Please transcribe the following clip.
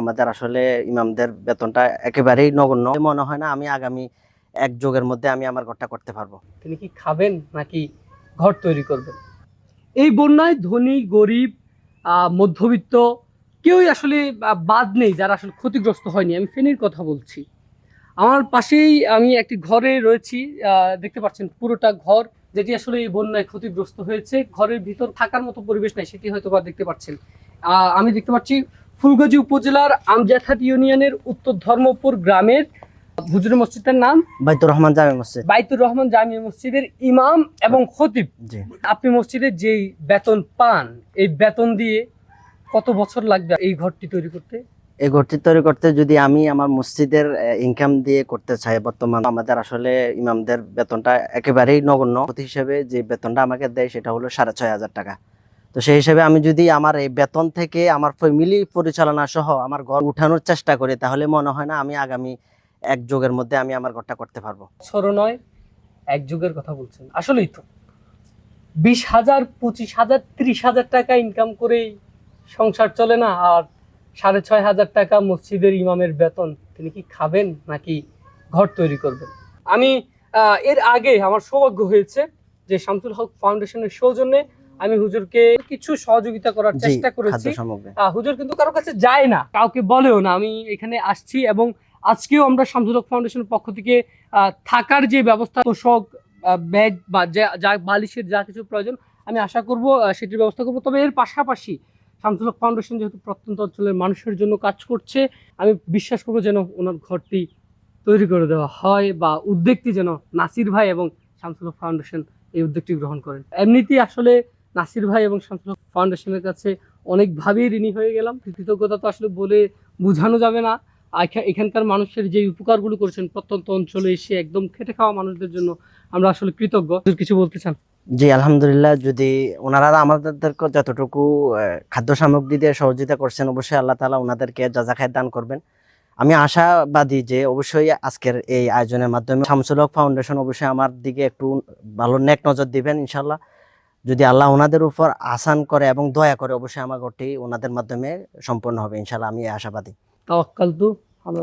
আমাদের আসলে ইমামদের বেতনটা একেবারেই নগণ্য। মনে হয় না আমি আগামী এক যুগের মধ্যে আমি আমার ঘরটা করতে পারব। তিনি কি খাবেন নাকি ঘর তৈরি করবেন? এই বন্যায় ধনী, গরিব মধ্যবিত্ত কেউই আসলে বাদ নেই, যারা আসলে ক্ষতিগ্রস্ত হয়নি। আমি ফেনীর কথা বলছি। আমার পাশেই আমি একটি ঘরে রয়েছি দেখতে পাচ্ছেন পুরোটা ঘর, যেটি আসলে এই বন্যায় ক্ষতিগ্রস্ত হয়েছে। ঘরের ভিতর থাকার মতো পরিবেশ নাই, সেটি হয়তো বা দেখতে পাচ্ছেন। আমি দেখতে পাচ্ছি ফুলগাজী উপজেলার আমজাথাট ইউনিয়নের উত্তর ধর্মপুর গ্রামের হুজুর মসজিদের নাম? বাইতুর রহমান জামি মসজিদ। বাইতুর রহমান জামি মসজিদের ইমাম এবং খতিব। জি। আপনি মসজিদের যেই বেতন পান এই বেতন দিয়ে কত বছর লাগবে এই ঘরটি তৈরি করতে? এই ঘরটি তৈরি করতে যদি আমি আমার মসজিদের ইনকাম দিয়ে করতে চাই বর্তমান আমাদের আসলে ইমামদের বেতনটা একেবারেই নগণ্য। হিসেবে যে বেতনটা আমাকে দেয় সেটা হলো সাড়ে ছয় হাজার টাকা। তো সেই হিসেবে আমি যদি আমার এই বেতন থেকে আমার ফ্যামিলি পরিচালনা সহ আমার ঘর উঠানোর চেষ্টা করি, তাহলে মনে হয় না আমি আগামী এক যুগের মধ্যে আমি আমার ঘরটা করতে পারব। বছরও নয়, এক যুগের কথা বলছেন। আসলেই তো, বিশ হাজার, পঁচিশ হাজার, ত্রিশ হাজার টাকা ইনকাম করেই সংসার চলে না, আর সাড়ে ছয় হাজার টাকা মসজিদের ইমামের বেতন তিনি কি খাবেন নাকি ঘর তৈরি করবেন? আমি এর আগে আমার সৌভাগ্য হয়েছে যে শামসুল হক ফাউন্ডেশনের সৌজন্যে আমি হুজুরকে কিছু সহযোগিতা করার চেষ্টা করেছি। হুজুর কিন্তু কারও কাছে যায় না কাউকে বলেও না। আমি এখানে আসছি এবং আজকেও আমরা শামসুল হক ফাউন্ডেশনের পক্ষ থেকে থাকার যে ব্যবস্থা তোষক ব্যাগ বা যা- বালিশের যা কিছু প্রয়োজন আমি আশা করব সেটির ব্যবস্থা করব। তবে এর পাশাপাশি শামসুল হক ফাউন্ডেশন যেহেতু প্রত্যন্ত অঞ্চলের মানুষের জন্য কাজ করছে আমি বিশ্বাস করব যেন ওনার ঘরটি তৈরি করে দেওয়া হয় বা উদ্যোগটি যেন নাসির ভাই এবং শামসুল হক ফাউন্ডেশন এই উদ্যোগটি গ্রহণ করেন। এমনিতেই আসলে নাসির ভাই এবং শামসুল ফাউন্ডেশনের কাছে অনেকভাবেই ঋণী হয়ে গেলাম। কৃতজ্ঞতা তো আসলে বলে বোঝানো যাবে না। এখানকার মানুষের যে উপকারগুলো করেছেন প্রত্যন্ত অঞ্চলে এসে একদম খেটে খাওয়া মানুষদের জন্য আমরা আসলে কৃতজ্ঞ। কিছু বলতে চান? জি, আলহামদুলিল্লাহ, যদি ওনারা আমাদেরকে যতটুকু খাদ্য সামগ্রী দিয়ে সহযোগিতা করছেন, অবশ্যই আল্লাহ তালা ওনাদেরকে যা খায় দান করবেন। আমি আশাবাদী যে অবশ্যই আজকের এই আয়োজনের মাধ্যমে শামসুল হক ফাউন্ডেশন অবশ্যই আমার দিকে একটু ভালো নেক নজর দিবেন ইনশাল্লাহ যদি আল্লাহ ওনাদের উপর আসান করে এবং দয়া করে অবশ্যই আমার ঘরটি ওনাদের মাধ্যমে সম্পন্ন হবে। ইনশাল্লাহ আমি আশাবাদী। তো আল্লাহ